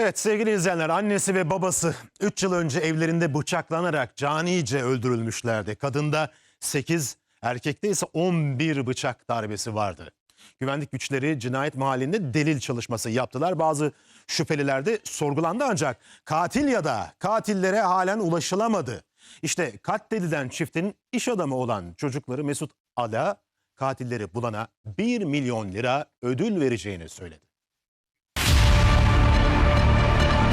Evet sevgili izleyenler annesi ve babası 3 yıl önce evlerinde bıçaklanarak canice öldürülmüşlerdi. Kadında 8, erkekte ise 11 bıçak darbesi vardı. Güvenlik güçleri cinayet mahallinde delil çalışması yaptılar. Bazı şüpheliler de sorgulandı ancak katil ya da katillere halen ulaşılamadı. İşte katledilen çiftin iş adamı olan çocukları Mesut Ala katilleri bulana 1 milyon lira ödül vereceğini söyledi.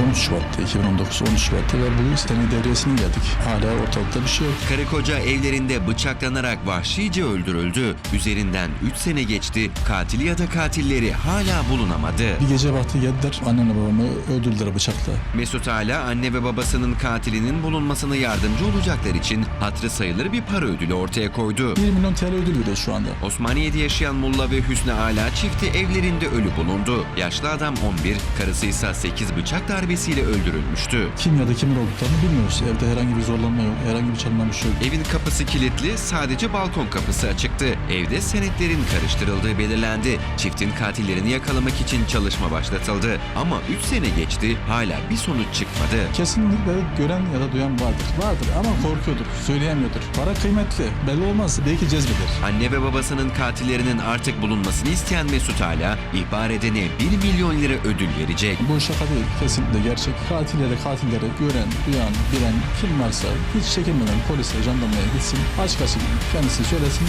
13 Şubat'ta 2019 13 Şubat'ta ve bu sene devresine geldik. Hala ortalıkta bir şey yok. Karı koca evlerinde bıçaklanarak vahşice öldürüldü. Üzerinden 3 sene geçti. Katili ya da katilleri hala bulunamadı. Bir gece vakti geldiler annemle babamı öldürdüler bıçakla. Mesut hala anne ve babasının katilinin bulunmasına yardımcı olacaklar için hatrı sayılır bir para ödülü ortaya koydu. 1 milyon TL ödül veriyor şu anda. Osmaniye'de yaşayan Mulla ve Hüsnü Ala çifti evlerinde ölü bulundu. Yaşlı adam 11, karısı ise 8 bıçak darbesiyle öldürülmüştü. Kim ya da kimin olduklarını bilmiyoruz. Evde herhangi bir zorlanma yok, herhangi bir çalınma bir şey yok. Evin kapısı kilitli, sadece balkon kapısı açıktı. Evde senetlerin karıştırıldığı belirlendi. Çiftin katillerini yakalamak için çalışma başlatıldı. Ama 3 sene geçti, hala bir sonuç çıkmadı. Kesinlikle gören ya da duyan vardır. Vardır ama korkuyordur, söyleyemiyordur. Para kıymetli, belli olmaz. Belki cezbeder. Anne ve babasının katillerinin artık bulunmasını isteyen Mesut Ala, ihbar edene 1 milyon lira ödül verecek. Bu şaka değil, kesinlikle gerçek. Katillere, katillere gören, duyan, bilen kim varsa hiç çekinmeden polise, jandarmaya gitsin. Açık açık kendisi söylesin.